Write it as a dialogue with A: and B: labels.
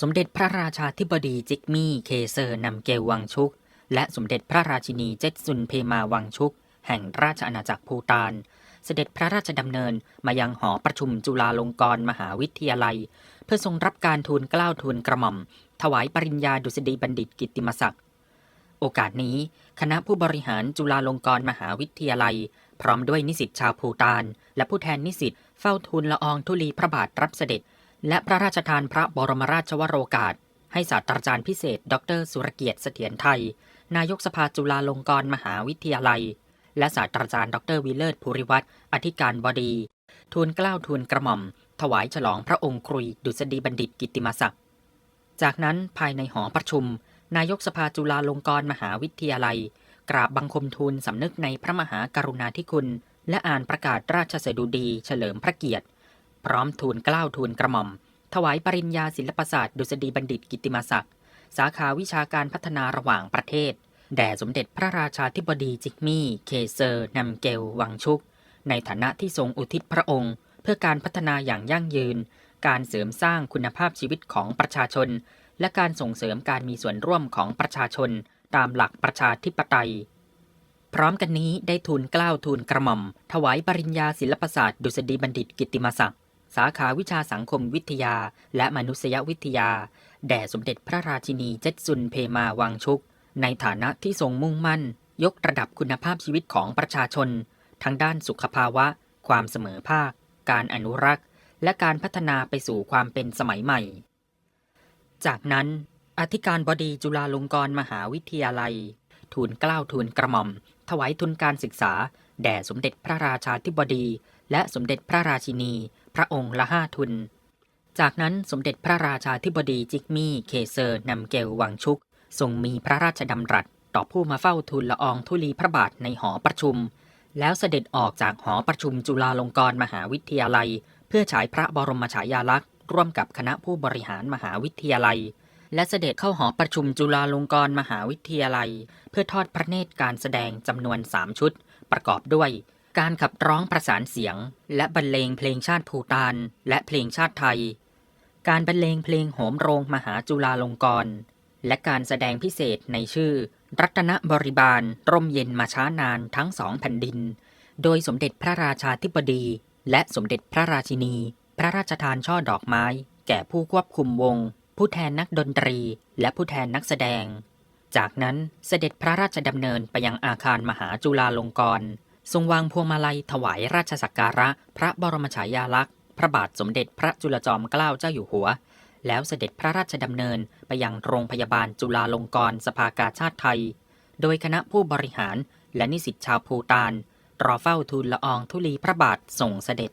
A: สมเด็จพระราชาธิบดีจิกมี่เคเซอร์นำเกลวังชุก และสมเด็จพระราชินีเจ็ดซุนเพมาวังชุก แห่งราชอาณาจักรภูตาน เสด็จพระราชดำเนินมายังหอประชุมจุฬาลงกรณ์มหาวิทยาลัย เพื่อทรงรับการทูลเกล้าทูลกระหม่อม ถวายปริญญาดุษฎีบัณฑิตกิตติมศักดิ์โอกาสนี้ คณะผู้บริหารจุฬาลงกรณ์มหาวิทยาลัย พร้อมด้วยนิสิตชาวภูตาน และผู้แทนนิสิตเฝ้าทูลละอองธุลีพระบาทรับเสด็จ และพระราชทานพระบรมราชวโรกาส ให้ศาสตราจารย์พิเศษ ดร สุรเกียรติเสถียรไทย นายกสภาจุฬาลงกรณ์มหาวิทยาลัย และศาสตราจารย์ ดรวิเลิศภูริวัตรอธิการบดี ทูลเกล้าทูลกระหม่อม ถวายฉลองพระองค์ครุย ดุษฎีบัณฑิตกิติมศักดิ์จากนั้นภายในหอประชุม นายกสภาจุฬาลงกรณ์มหาวิทยาลัย กราบบังคมทูลสำนึกในพระมหากรุณาธิคุณ และอ่านประกาศราชสดุดีเฉลิมพระเกียรติ พร้อมทูลเกล้าทูลกระหม่อม ถวายปริญญาศิลปศาสตร์ดุษฎีบัณฑิตกิติมศักดิ์สาขาวิชาการพัฒนาระหว่างประเทศ แด่สมเด็จพระราชาธิบดีจิกมี่ เคเซอร์นำเกล วังชุก ในฐานะที่ทรงอุทิศพระองค์ เพื่อการพัฒนาอย่างยั่งยืน การเสริมสร้างคุณภาพชีวิตของประชาชน และการส่งเสริมการมีส่วนร่วมของประชาชน ตามหลักประชาธิปไตยพร้อมกันนี้ได้ทูลเกล้าทูลกระหม่อม ถวายปริญญาศิลปศาสตร์ดุษฎีบัณฑิตกิตติมศักดิ์ สาขาวิชาสังคมวิทยา และมนุษยวิทยา แด่สมเด็จพระราชินีเจ็ดซุนเพมาวังชุก ในฐานะที่ทรงมุ่งมั่น ยกระดับคุณภาพชีวิตของประชาชน ทั้งด้านสุขภาวะ ความเสมอภาค การอนุรักษ์ และการพัฒนาไปสู่ความเป็นสมัยใหม่ จากนั้น อธิการบดีจุฬาลงกรณ์มหาวิทยาลัย ทูลเกล้าทูลกระหม่อม ถวายทุนการศึกษา แด่สมเด็จพระราชาธิบดี และสมเด็จพระราชินี ระองค์ละห้าทุน จากนั้นสมเด็จพระราชาธิบดีจิกมี่เคเซอร์นำเกลวังชุกทรงมีพระราชดำรัสต่อผู้มาเฝ้าทูลละอองธุลีพระบาทในหอประชุม แล้วเสด็จออกจากหอประชุมจุฬาลงกรณ์มหาวิทยาลัย เพื่อฉายพระบรมฉายาลักษณ์ ร่วมกับคณะผู้บริหารมหาวิทยาลัย และเสด็จเข้าหอประชุมจุฬาลงกรณ์มหาวิทยาลัย เพื่อทอดพระเนตรการแสดงจำนวน3ชุด ประกอบด้วย การขับร้องประสานเสียง และบรรเลงเพลงชาติภูตาน และเพลงชาติไทย การบรรเลงเพลงโหมโรงมหาจุฬาลงกรณ์และการแสดงพิเศษในชื่อ รัตนบริบาล ร่มเย็นมาช้านานทั้งสองแผ่นดิน โดยสมเด็จพระราชาธิบดี และสมเด็จพระราชินี พระราชทานช่อดอกไม้ แก่ผู้ควบคุมวง ผู้แทนนักดนตรี และผู้แทนนักแสดง จากนั้นเสด็จพระราชดำเนินไปยังอาคารมหาจุฬาลงกรณ์ ทรงวางพวงมาลัยถวายราชสักการะ พระบรมฉายาลักษณ์ พระบาทสมเด็จพระจุลจอมเกล้าเจ้าอยู่หัว แล้วเสด็จพระราชดำเนินไปยังโรงพยาบาลจุฬาลงกรณ์สภากาชาติไทย โดยคณะผู้บริหารและนิสิตชาวภูตาน รอเฝ้าทูลละอองธุลีพระบาทส่งเสด็จ